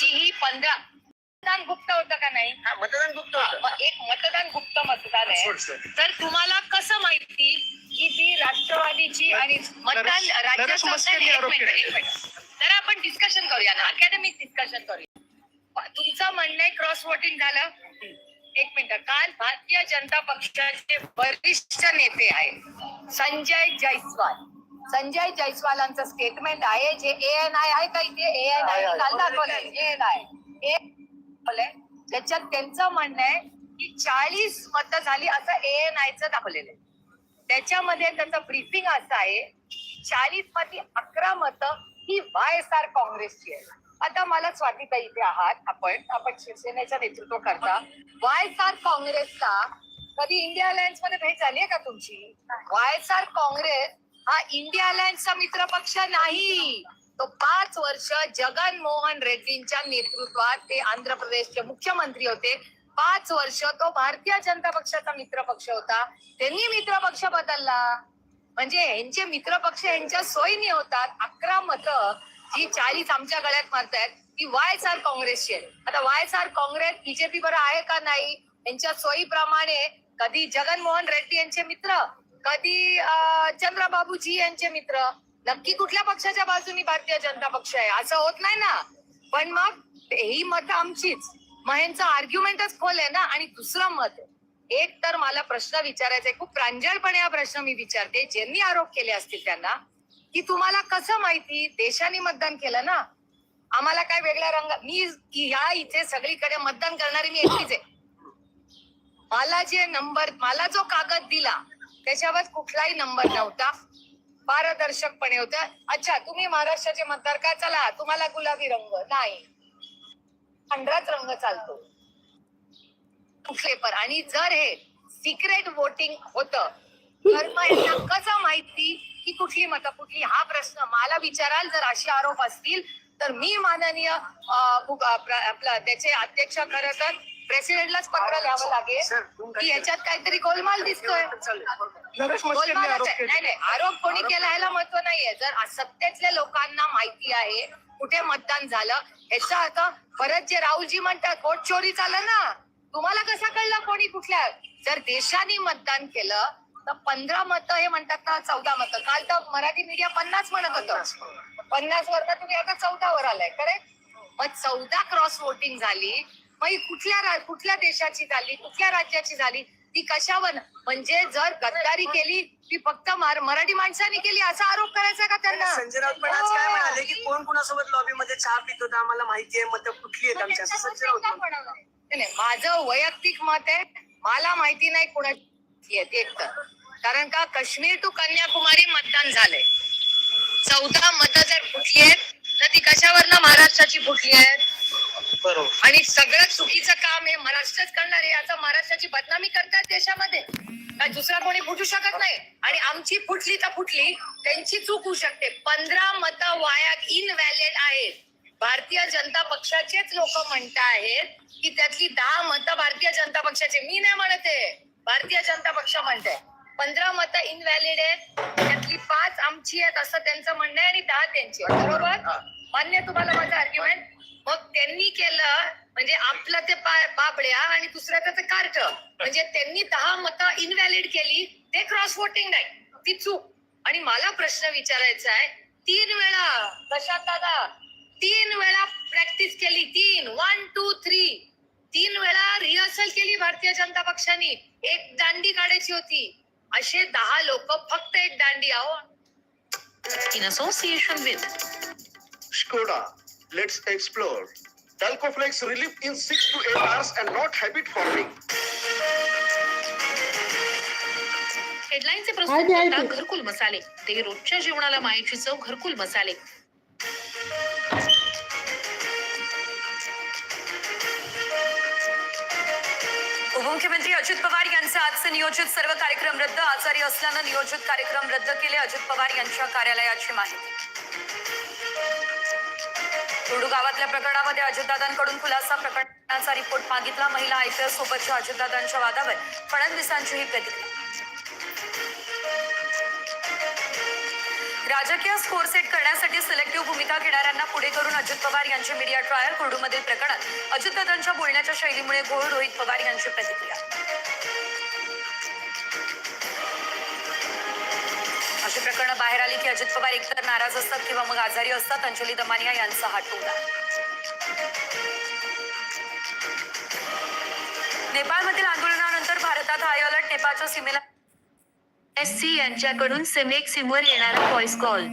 की ही पंधरा मतदान गुप्त होतं का नाही? हा, मतदान गुप्त होतं. एक मतदान गुप्त मतदान आहे. सोड, सोड. तर तुम्हाला कसं माहिती की ती राष्ट्रवादीची आणि मतदान नरेश- नरेश राज्याचं मस्केने एक आरोप मिनिट, केले. एक मिनिट. तर आपण डिस्कशन करूया ना अकॅडमिक डिस्कशन करूया. तुमचं म्हणणं आहे क्रॉस वोटिंग झालं? एक मिनिट काल भारतीय जनता पक्षाचे वरिष्ठ नेते आहेत. संजय जयस्वाल संजय जयस्वालांचं स्टेटमेंट आहे जे ए एन आय आहे का इथे? A N I. काल दाखवलंय. ए एन आय दाखवलंय. त्याच्यात त्यांचं म्हणणं आहे की चाळीस मतं झाली असं ए एन आयचं दाखवलेलं आहे. त्याच्यामध्ये त्याचं ब्रीफिंग असं आहे चाळीसमध्ये अकरा मतं ही वाय एस आर काँग्रेसची आहे आता मला स्वातीता इथे आहात आपण. आपण शिवसेनेचं नेतृत्व करता वाय एस आर काँग्रेसचा कधी इंडिया अलायन्समध्ये भेट झाली आहे का तुमची? वाय एस आर काँग्रेस हा इंडिया अलायन्सचा मित्र पक्ष नाही. तो पाच वर्ष जगन मोहन रेड्डींच्या नेतृत्वात ते आंध्र प्रदेशचे मुख्यमंत्री होते. पाच वर्ष तो भारतीय जनता पक्षाचा मित्र पक्ष होता. त्यांनी मित्र पक्ष बदलला. म्हणजे यांचे मित्र पक्ष यांच्या सोयीने होतात. अकरा मत जी चाळीस आमच्या गळ्यात मारतायत ती वाय एस आर काँग्रेसची आहे आता Y S R Congress BJP बरं आहे का नाही? यांच्या सोयीप्रमाणे कधी जगनमोहन रेड्डी यांचे मित्र कधी चंद्रबाबूजी यांचे मित्र. नक्की कुठल्या पक्षाच्या बाजूनी भारतीय जनता पक्ष आहे? असं होत नाही ना. पण मग ही मत आमचीच. मग यांचं आर्ग्युमेंटच खोल आहे ना? आणि दुसरं मत एक तर मला प्रश्न विचारायचा आहे. खूप प्रांजळपणे हा प्रश्न मी विचारते. ज्यांनी आरोप केले असतील त्यांना की तुम्हाला कसं माहिती? देशाने मतदान केलं ना? आम्हाला काय वेगळ्या रंग? मी ह्या इथे सगळीकडे मतदान करणारी मी एकटीच आहे. मला जे नंबर मला जो कागद दिला त्याच्यावर कुठलाही नंबर नव्हता. पारदर्शकपणे होत अच्छा तुम्ही महाराष्ट्राचे मतदार काय चला तुम्हाला गुलाबी रंग नाही. पांढराच रंग चालतो. कुठले पण. आणि जर हे सिक्रेट वोटिंग होत तर मग यांना कसं माहिती की कुठली मतं कुठली? हा प्रश्न मला विचाराल. जर असे आरोप असतील तर मी माननीय आपला आपलं त्याचे अध्यक्ष खरं तर प्रेसिडेंटलाच पत्र लिहावं लागेल. की याच्यात काहीतरी गोलमाल दिसतोय. गोलमालच आहे. नाही नाही. आरोप कोणी केला ह्याला महत्त्व नाहीये. जर सत्तेतल्या लोकांना माहिती आहे कुठे मतदान झालं याचा अर्थ परत जे राहुलजी म्हणतात वोट चोरी झालं ना. तुम्हाला कसं कळलं कोणी कुठल्या? जर देशाने मतदान केलं तर पंधरा मतं हे म्हणतात ना चौदा मतं. काल तर मराठी मीडिया पन्नास म्हणत होतं. पन्नास वर तर तुम्ही आता चौदावर आलाय करेक्ट मग चौदा क्रॉस वोटिंग झाली मग ही कुठल्या कुठल्या देशाची झाली कुठल्या राज्याची झाली ती कशावर? म्हणजे जर गद्दारी केली ती फक्त मार- मराठी माणसाने केली असा आरोप करायचा का त्यांना? संजय राऊत पण आज काय म्हणाले की कोण कोणासोबत लॉबी मध्ये चहा पित होता आम्हाला माहिती आहे मत कुठली आहेत आमच्या संजय राऊत माझं वैयक्तिक मत आहे मला माहिती नाही कोणाची आहेत एक तर. कारण का काश्मीर टू कन्याकुमारी मतदान झालंय. चौदा मतं जर फुटली आहेत तर ती कशावरनं महाराष्ट्राची फुटली आहेत? बरोबर. आणि सगळं चुकीचं काम हे महाराष्ट्रच करणार. आहे आता महाराष्ट्राची बदनामी करतात देशामध्ये. काय दुसरा कोणी फुटू शकत नाही. आणि आमची फुटली तर फुटली त्यांची चूक होऊ शकते. पंधरा मतं वाया इनव्हॅलिड आहेत. भारतीय जनता पक्षाचेच लोक म्हणत आहेत की त्यातली दहा मतं भारतीय जनता पक्षाचे. मी नाही म्हणत आहे. भारतीय जनता पक्ष म्हणते पंधरा मतं इनव्हॅलिड आहेत. त्यातली पाच आमची आहेत असं त्यांचं म्हणणं आहे आणि दहा त्यांची आहेत. बरोबर? मान्य तुम्हाला माझं आर्ग्युमेंट त्यांनी केलं म्हणजे आपलं ते बाबड्या आणि दुसऱ्याचं ते कार्ट. म्हणजे त्यांनी दहा मतं इनव्हॅलिड केली. ते क्रॉस वोटिंग नाही. ती चूक. आणि मला प्रश्न विचारायचा आहे तीन वेळा प्रशांत दादा तीन वेळा प्रॅक्टिस केली. तीन वन टू थ्री तीन वेळा रिहर्सल केली भारतीय जनता पक्षाने. एक दांडी काढायची होती. असे दहा लोक फक्त एक दांडी आहो. In association with Skoda, let's explore. Dalcoflex relief in 6 to 8 hours and not habit forming. हेडलाईनचे प्रस्तुत ते, आहे करतात ते. घरकुल मसाले ते रोजच्या जेवणाला मायेची चव घरकुल मसाले उपमुख्यमंत्री अजित पवार यांचे आजचे नियोजित सर्व कार्यक्रम रद्द आजारी असल्यानं नियोजित कार्यक्रम रद्द केले अजित पवार यांच्या कार्यालयाची माहिती रुडू गावातल्या प्रकरणामध्ये अजितदादांकडून खुलासा प्रकरणाचा रिपोर्ट मागितला. महिला आयपीएस सोबतच्या अजितदादांच्या वादावर फडणवीसांची ही प्रतिक्रिया. राजकीय स्कोर सेट करण्यासाठी सिलेक्टिव्ह भूमिका घेणाऱ्यांना पुढे करून अजित पवार यांची मीडिया ट्रायल कुर्डूमधील प्रकरणात अजितदादांच्या बोलण्याच्या शैलीमुळे घोळ रोहित पवार यांची प्रतिक्रिया. अशी प्रकरणं बाहेर आली की अजित पवार एकतर नाराज असतात किंवा मग आजारी असतात. अंजली दमानिया यांचा हा टोला नेपाळमधील आंदोलनानंतर भारतात हाय अलर्ट नेपाळच्या सीमेला. एस सी यांच्याकडून सिमेक सिमवर येणारा व्हॉइस कॉल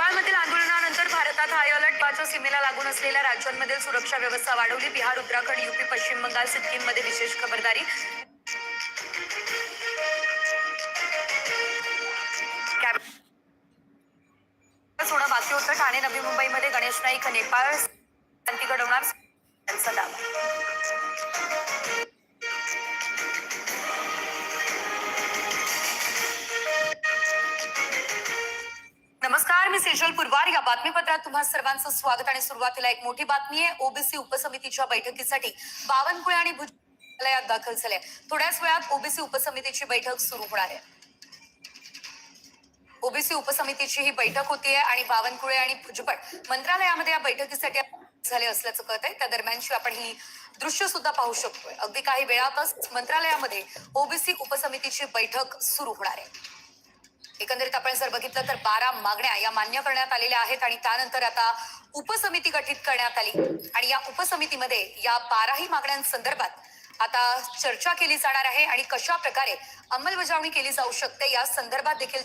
नेपाळमधील आंदोलनानंतर भारतात हाय अलर्ट पाचच्या सीमेला लागून असलेल्या राज्यांमधील सुरक्षा व्यवस्था वाढवली. बिहार उत्तराखंड युपी पश्चिम बंगाल सिक्कीममध्ये विशेष खबरदारी. होणं बाकी होतं ठाणे नवी मुंबईमध्ये गणेश नाईक नेपाळ शांती घडवणार. नमस्कार मी सेजल पुरवार. या बातमीपत्रात तुम्हा सर्वांचं स्वागत आणि सुरुवातीला एक मोठी बातमी आहे. ओबीसी उपसमितीच्या बैठकीसाठी बावनकुळे आणि भुजबळालयात दाखल झाले थोड्याच वेळात ओबीसी उपसमितीची बैठक सुरू होणार आहे. ओबीसी उपसमितीची ही बैठक होतीये आणि बावनकुळे आणि भुजबळ मंत्रालयामध्ये या बैठकीसाठी झाले असल्याचं कळत आहे. त्या दरम्यानची आपण ही दृश्य सुद्धा पाहू शकतोय. अगदी काही वेळातच मंत्रालयामध्ये ओबीसी उपसमितीची बैठक सुरू होणार आहे. एकंदरीत आपण जर बघितलं तर बारा मागण्या या मान्य करण्यात आलेल्या आहेत आणि त्यानंतर आता उपसमिती गठीत करण्यात आली. आणि या उपसमितीमध्ये या बाराही मागण्यांसंदर्भात आता चर्चा केली जाणार आहे आणि कशा प्रकारे अंमलबजावणी केली जाऊ शकते या संदर्भात देखील